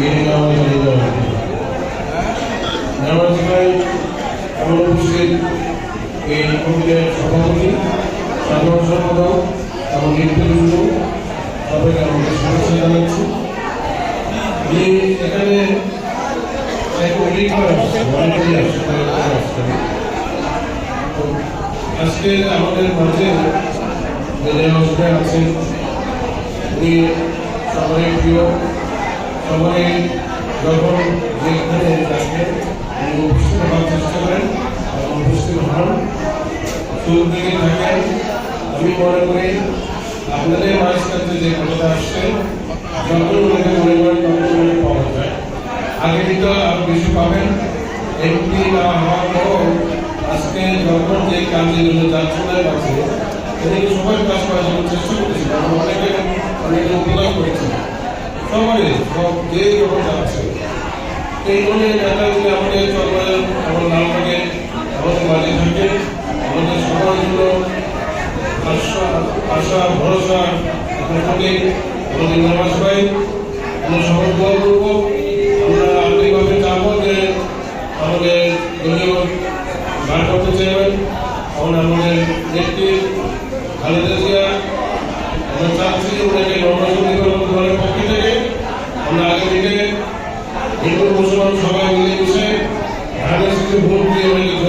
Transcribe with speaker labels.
Speaker 1: মেনে নেওয়া জানিয়ে দেওয়া হবে নামাজ ভাই আমার উপস্থিত এই কমিটির সভাপতি সাধারণ সম্পাদক এবং নেতৃবৃন্দ সবাইকে আমাদের শুভেচ্ছা জানাচ্ছি যে এখানে আজকে আমাদের মাঝে আছেন উনি সবাই প্রিয় সবাই যখন যেখানে থাকে উনি হওয়ার চেষ্টা করেন উপস্থিত হন শুরু থাকেন, আমি মনে করি আপনাদের মাঝখানে যে কথাটা আসছে যখন মনে ওনাকে পাওয়া যায়, আগে কিন্তু আরও বেশি পাবেন। এমপি না হওয়ার পর আজকে যখন যে কাজের জন্য যাচ্ছেন আছে তিনি সবাই কাজ করার জন্য চেষ্টা করেছেন এবং অনেকে সবাই, সব যে যখন এই অনেক নেতাগুলি আমাদের চলমান আমার নামটাকে আমাদের মাঝে থাকে আমাদের সবার জন্য আশা আশা, ভরসা এখানে থাকে আমাদের নামাজ ভাই, আমরা সবাই দোয়া করব। আমরা আন্তরিকভাবে চাবো যে আমাদের দলীয় ভারপ্রাপ্ত চেয়ারম্যান এবং আমাদের নেত্রী খালেদা জিয়া, আমরা চাচ্ছি ওনাকে নর্মাল সবাই মিলে মিশে ধানের সাথে জয়যুক্ত